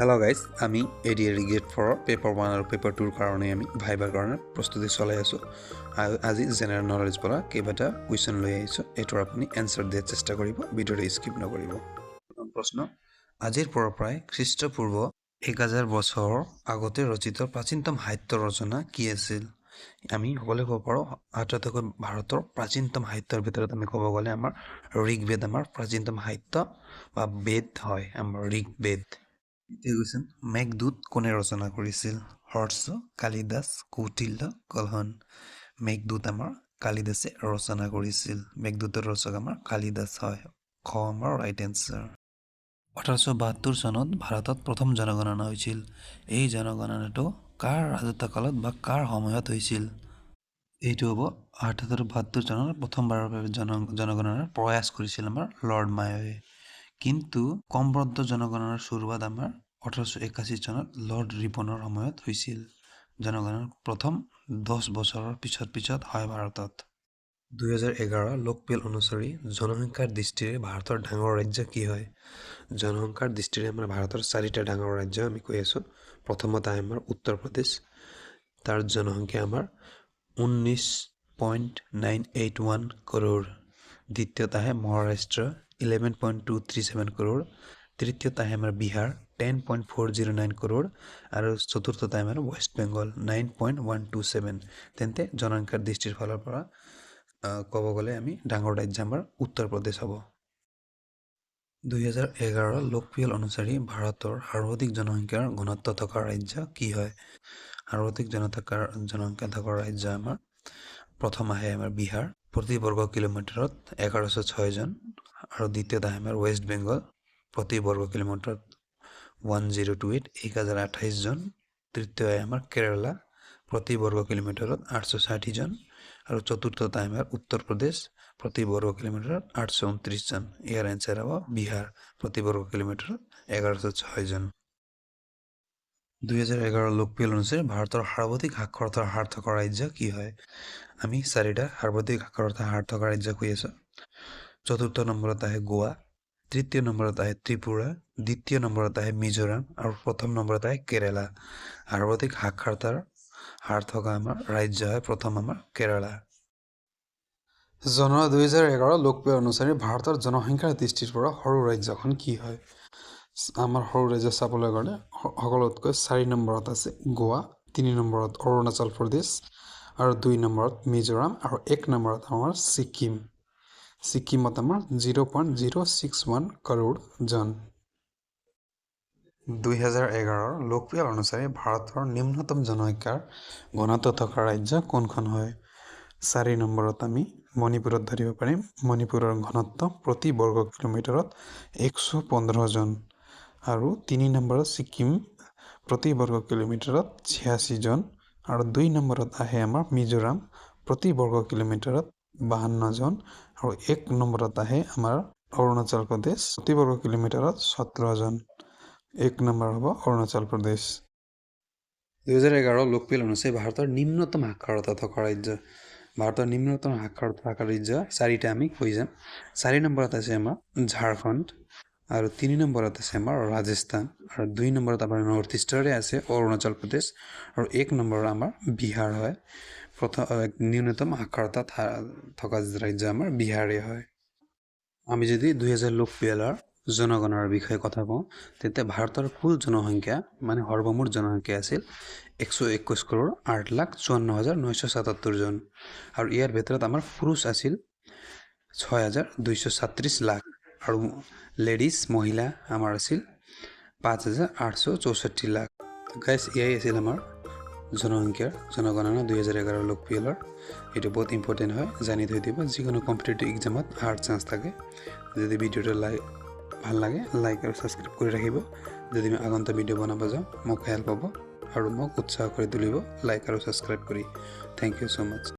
Hello guys আমি A D R E গেট ফ'ৰৰ পেপাৰ ওৱান আৰু পেপাৰ টুৰ কাৰণে আমি ভাইবাৰ কাৰণে প্ৰস্তুতি চলাই আছোঁ। আজি জেনেৰেল নলেজ পৰা কেইবাটা কুৱেশ্যন লৈ আহিছোঁ। এইটোৰ আপুনি এনচাৰ দিয়াৰ চেষ্টা কৰিব, ভিডিঅ'টো স্কিপ নকৰিব। প্ৰশ্ন, আজিৰ পৰা প্ৰায় খ্ৰীষ্টপূৰ্ব এক হাজাৰ বছৰৰ আগতে ৰচিত প্ৰাচীনতম সাহিত্য ৰচনা কি আছিল? আমি সকলোৱে ক'ব পাৰোঁ, আটাইতকৈ ভাৰতৰ প্ৰাচীনতম সাহিত্যৰ ভিতৰত আমি ক'ব গ'লে আমাৰ ঋগ্বেদ, আমাৰ প্ৰাচীনতম সাহিত্য বা বেদ হয়, আমাৰ ঋগ্বেদ। কুৱেশ্যন মেঘদূত কোনে ৰচনা কৰিছিল হৰ্ষ কালিদাস কৌটিল্য কলহন মেঘদূত আমাৰ কালিদাসে ৰচনা কৰিছিল মেঘদূতৰ ৰচক আমাৰ কালিদাস হয় খ আমাৰ ৰাইট এনচাৰ ওঠৰশ বাহাত্তৰ চনত ভাৰতত প্ৰথম জনগণনা হৈছিল। এই জনগণনাটো কাৰ ৰাজত্বকালত বা কাৰ সময়ত হৈছিল? এইটো হ'ব আঠসত্তৰ বাহাত্তৰ চনত প্ৰথমবাৰৰ বাবে জন জনগণনাৰ প্ৰয়াস কৰিছিল আমাৰ লৰ্ড মায়ৱে কিন্তু কমবদ্ধ জনগণনাৰ শুৰুৱাত আমাৰ ওঠৰশ একাশী চনত লৰ্ড ৰিপনৰ সময়ত হৈছিল। জনগণনাৰ প্ৰথম দহ বছৰৰ পিছত পিছত হয় ভাৰতত। দুহেজাৰ এঘাৰ লোকপিয়ল অনুসৰি জনসংখ্যাৰ দৃষ্টিৰে ভাৰতৰ ডাঙৰ ৰাজ্য কি হয়? জনসংখ্যাৰ দৃষ্টিৰে আমাৰ ভাৰতৰ চাৰিটা ডাঙৰ ৰাজ্য আমি কৈ আছোঁ। প্ৰথমত আমাৰ উত্তৰ প্ৰদেশ, তাৰ জনসংখ্যা আমাৰ ঊনৈছ point nine eight one crore. দ্বিতীয়ত আহে Maharashtra eleven point two three seven crore তৃতীয়ত আহে আমাৰ Bihar ten point four zero' nine crore আৰু চতুৰ্থত আহে আমাৰ West Bengal nine point one two seven তেন্তে জনসংখ্যাৰ দৃষ্টিৰ ফালৰ পৰা ক'ব গ'লে আমি ডাঙৰ ৰাজ্য আমাৰ উত্তৰ প্ৰদেশ হ'ব। দুহেজাৰ এঘাৰ লোকপিয়ল অনুসৰি ভাৰতৰ সৰ্বাধিক জনসংখ্যাৰ ঘনত্ব থকা ৰাজ্য কি হয়? সৰ্বাধিক জনসংখ্যাৰ জনসংখ্যা থকা ৰাজ্য আমাৰ প্ৰথম আহে আমাৰ বিহাৰ। প্ৰতি বৰ্গ কিলোমিটাৰত এঘাৰশ ছয়জন আৰু দ্বিতীয়ত আহে আমাৰ ৱেষ্ট বেংগল প্ৰতি বৰ্গ কিলোমিটাৰত ওৱান জিৰ' টু এইট এক হাজাৰ আঠাইছজন তৃতীয় আহে আমাৰ কেৰেলা প্ৰতি বৰ্গ কিলোমিটাৰত আঠশ ষাঠিজন আৰু চতুৰ্থত আমাৰ উত্তৰ প্ৰদেশ প্ৰতি বৰ্গ কিলোমিটাৰত আঠশ ঊনত্ৰিছজন ইয়াৰ এনচাৰ হ'ব বিহাৰ প্ৰতি বৰ্গ কিলোমিটাৰত এঘাৰশ ছয়জন দুহেজাৰ এঘাৰ লোকপিয়ল অনুসৰি ভাৰতৰ সৰ্বাধিক সাক্ষৰতাৰ হাৰ থকা ৰাজ্য কি হয়? আমি চাৰিটা সৰ্বাধিক সাক্ষৰতাৰ হাৰ থকা ৰাজ্য কৈ আছোঁ। চতুৰ্থ নম্বৰত আহে গোৱা তৃতীয় নম্বৰত আহে ত্ৰিপুৰা দ্বিতীয় নম্বৰত আহে মিজোৰাম আৰু প্ৰথম নম্বৰত আহে কেৰেলা। সৰ্বাধিক সাক্ষৰতাৰ হাৰ থকা আমাৰ ৰাজ্য হয় প্ৰথম আমাৰ কেৰেলা। জনোৱা দুহেজাৰ এঘাৰ লোকপ্ৰিয় অনুসৰি ভাৰতৰ জনসংখ্যাৰ দৃষ্টিৰ পৰা সৰু ৰাজ্যখন কি হয়? আমাৰ সৰু ৰাজ্য চাবলৈ গ'লে সকলোতকৈ চাৰি নম্বৰত আছে গোৱা তিনি নম্বৰত অৰুণাচল প্ৰদেশ আৰু দুই নম্বৰত মিজোৰাম আৰু এক নম্বৰত আমাৰ ছিকিম। আমাৰ zero' point zero' six one crore জন দুহেজাৰ এঘাৰৰ লোকপ্ৰিয় অনুসৰি ভাৰতৰ নিম্নতম জনসংখ্যাৰ ঘনত্ব থকা ৰাজ্য কোনখন হয় চাৰি নম্বৰত আমি মণিপুৰত ধৰিব পাৰিম মণিপুৰৰ ঘনত্ব প্ৰতি বৰ্গ কিলোমিটাৰত একশ পোন্ধৰজন আৰু তিনি নম্বৰত ছিকিম প্ৰতি বৰ্গ কিলোমিটাৰত ছিয়াশীজন আৰু দুই নম্বৰত আহে আমাৰ মিজোৰাম প্ৰতি বৰ্গ কিলোমিটাৰত বাহান্নজন আৰু এক নম্বৰত আহে আমাৰ অৰুণাচল প্ৰদেশ। প্ৰতি বৰ্গ কিলোমিটাৰত সোতৰজন এক নম্বৰ হ'ব অৰুণাচল প্ৰদেশ। দুহেজাৰ এঘাৰ লোকপিয়ল অনুসৰি ভাৰতৰ নিম্নতম সাক্ষৰতা থকা ৰাজ্য। ভাৰতৰ নিম্নতম সাক্ষৰতা থকা ৰাজ্য চাৰিটা আমি কৈ যাম। চাৰি নম্বৰত আছে আমাৰ ঝাৰখণ্ড। আৰু তিনি নম্বৰত আছে আমাৰ ৰাজস্থান আৰু দুই নম্বৰত আমাৰ নৰ্থ ইষ্টৰে আছে অৰুণাচল প্ৰদেশ আৰু এক নম্বৰত আমাৰ বিহাৰ হয়। প্ৰথম ন্যূনতম সাক্ষৰতা থকা ৰাজ্য আমাৰ বিহাৰেই হয়। আমি যদি দুহেজাৰ লোকপিয়লৰ জনগণনাৰ বিষয়ে কথা কওঁ তেতিয়া ভাৰতৰ কুল জনসংখ্যা মানে সৰ্বমুঠ জনসংখ্যা আছিল একশ একৈছ কৰোৰ আঠ লাখ চৌৱন্ন হাজাৰ নশ সাতাত্তৰজন আৰু ইয়াৰ ভিতৰত আমাৰ পুৰুষ আছিল ছয় হাজাৰ দুইশ সাতত্ৰিছ লাখ। আৰু লেডিজ মহিলা আমাৰ আছিল পাঁচ হাজাৰ আঠশ চৌষষ্ঠি লাখ। গাইজ এয়াই আছিল আমাৰ জনসংখ্যাৰ জনগণনা দুহেজাৰ এঘাৰ লোকপিয়লৰ এইটো বহুত ইম্পৰ্টেণ্ট হয় জানি থৈ দিব। যিকোনো কম্পিটিটিভ এক্সামত হাৰ্ড চান্স থাকে। যদি ভিডিঅ'টো লাইক ভাল লাগে লাইক আৰু ছাবস্ক্ৰাইব কৰি ৰাখিব। যদি মই আগন্তুক ভিডিঅ' বনাব যাওঁ মোক হেল্প হ'ব আৰু মোক উৎসাহ কৰি তুলিব। লাইক আৰু ছাবস্ক্ৰাইব কৰি। Thank you so much